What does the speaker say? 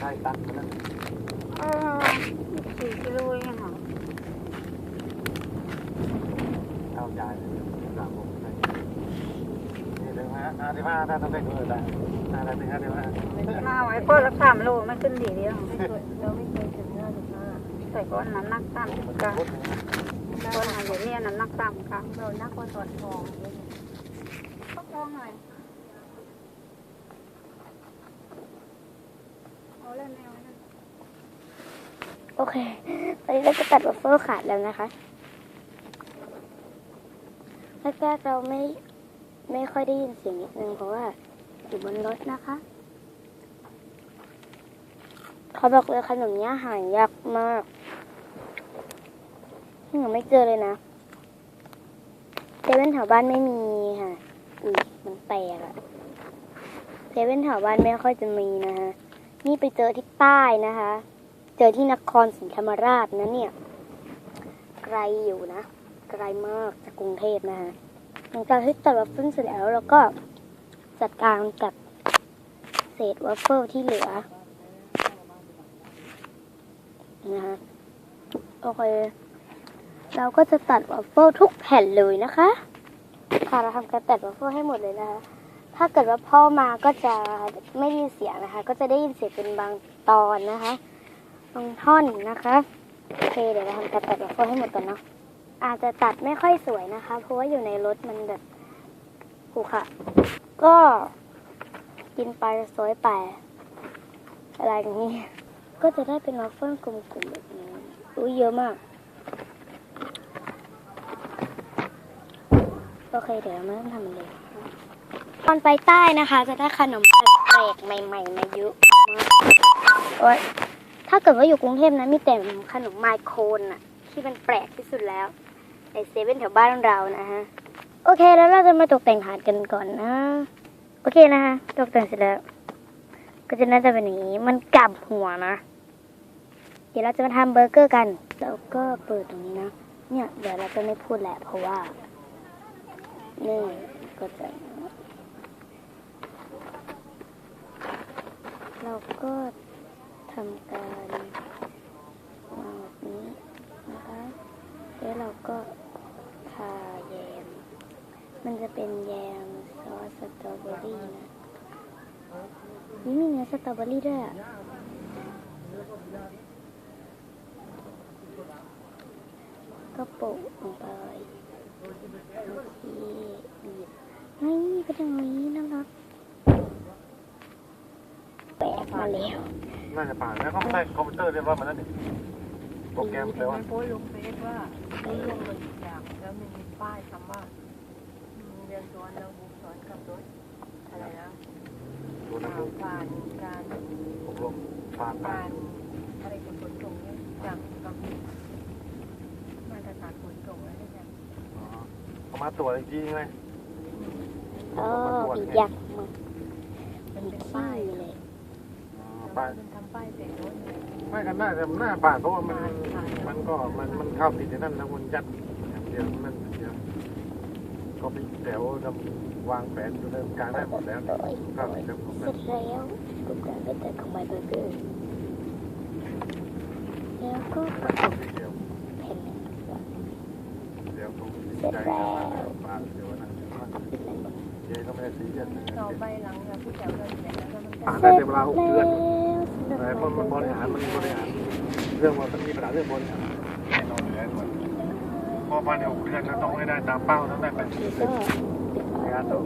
ใกล้ตั้งเออสี่กิโลเองเหรอเท่าใจสามโมงนี่ถึงห้าห้าสิบห้าถ้าต้องได้กิได้ห้าสิบห้าสิบห้ามาไว้ก็รับสามโลไม่ขึ้นดีเดียวเราไม่เคยถึงห้าสิบห้าใส่ก้อนน้ำนักตั้สิบกัมก้อนหางเดี๋ยนี้น้ำนักสามกัมเราหนักก้อนตวนทองก็ทองหน่อย เอเล่นแนวนั้นโอเค ตอนนี้เราจะตัดวัฟเฟิลขาดแล้วนะคะแรกๆเราไม่ไม่ค่อยได้ยินเสียงนิดนึงเพราะว่าอยู่บนรถนะคะ เขาบอกเลยขนมเนี้ยหายากมากยังไม่เจอเลยนะเซเว่นแถวบ้านไม่มีค่ะอุ้ยมันแตกอะเซเว่นแถวบ้านไม่ค่อยจะมีนะคะ นี่ไปเจอที่ใต้นะคะ เจอที่นครศรีธรรมราชนะเนี่ย ไกลอยู่นะ ไกลมากจากกรุงเทพนะคะหลังจากที่ตัดวัฟเฟิลเสร็จแล้วเราก็จัดการกับเศษวัฟเฟิลที่เหลือนะคะโอเค เราก็จะตัดวัฟเฟิลทุกแผ่นเลยนะคะ ค่ะเราทำการตัดวัฟเฟิลให้หมดเลยนะคะ ถ้าเกิดว่าพ่อมาก็จะไม่ได้ยินเสียงนะคะ ก็จะได้ยินเสียงเป็นบางตอนนะคะบางท่อนนะคะโอเคเดี๋ยวเราทำการตัดวัฟเฟิลให้หมดก่อนเนาะอาจจะตัดไม่ค่อยสวยนะคะ เพราะว่าอยู่ในรถมันแบบผูค่ะ ก็กินไปสวยไปอะไรอย่างนี้ ก็จะได้เป็นวัฟเฟิลกลมๆแบบนี้อุ้ยเยอะมากโอเคเดี๋ยวเราไม่ทำมันเลย ตอนไปใต้นะคะ จะได้ขนมแปลกใหม่ๆมาเยอะมากโอ๊ยถ้าเกิดว่าอยู่กรุงเทพนะมีแต่ขนมไมโครนอะที่มันแปลกที่สุดแล้วในเซเว่นแถวบ้านเรานะฮะ โอเคแล้วเราจะมาตกแต่งถาดกันก่อนนะ โอเคนะคะตกแต่งเสร็จแล้ว ก็จะน่าจะเป็นอย่างนี้มันกลับหัวนะ เดี๋ยวเราจะมาทำเบอร์เกอร์กัน แล้วก็เปิดตรงนี้นะ เนี่ย เดี๋ยวเราจะไม่พูดแหละเพราะว่านี่ก็จะ เราก็ทำการวางแบบนี้นะคะ แล้วเราก็ทาแยม มันจะเป็นแยมซอสสตรอเบอรี่นะนี่มีเนื้อสตรอเบอรี่ด้วยอะก็โปะลงไปที่บีบนี่เป็นอย่างนี้นะครับ แปะมาแล้ว น่าจะผ่านแล้วก็ได้คอมพิวเตอร์เรียบร้อยมาแล้วนี่โปรแกรมเห็แล้นวไหมว่าโพสต์ลงเฟซว่าได้ลงเลยอย่างแล้วมันมีป้ายคำว่าเรียนสอนเราบุกสอนขับรถอะไรนะดูนะผ่านการผมลงผ่านผ่าผ่านนอะไรกับขนส่งเนี่ยจากกับมาตรฐานขนส่งอะไรอย่างเงี้ยเอามาตรวจอีกทีไหมเอออีกอย่างมามันอีกเป็นที่ป้ายเลย ป้ายมันทำป้ายเสร็จรถเนี่ยไม่กันน่าจะหน้าผ่านเพราะว่ามันมันก็มันมันเข้าติดในนั่นแล้วมันยัดอย่างเดียวนั่นอย่างเดียวก็มีแถวทำวางแผนอยู่เริ่มกลางได้หมดแล้วโอ้ยเข้าติดแล้วผมเสร็จแล้วกับการเป็นแต่ของไมเบอร์เกอร์แล้วก็ประกอบเดี๋ยวแผ่นหนึ่งก่อนเดี๋ยวผมเสร็จแล้วปากเดี๋ยวนะปิดเลยหมดเจ๊ก็ไม่ได้ซีเรียสนะต่อไปหลังจากที่แถวเราเสร็จแล้วก็มันจะผ่านเสร็ได้จเป็นเวลาหกแล้ว คนมันบริหารมันบริหารเรื่องมันมีปัญหาเรื่องบริหารแน่นอนอยู่แล้วพอภายในหกเดือนเราต้องให้ได้ตามเป้าต้องได้แปดสิบก็ในการต่อ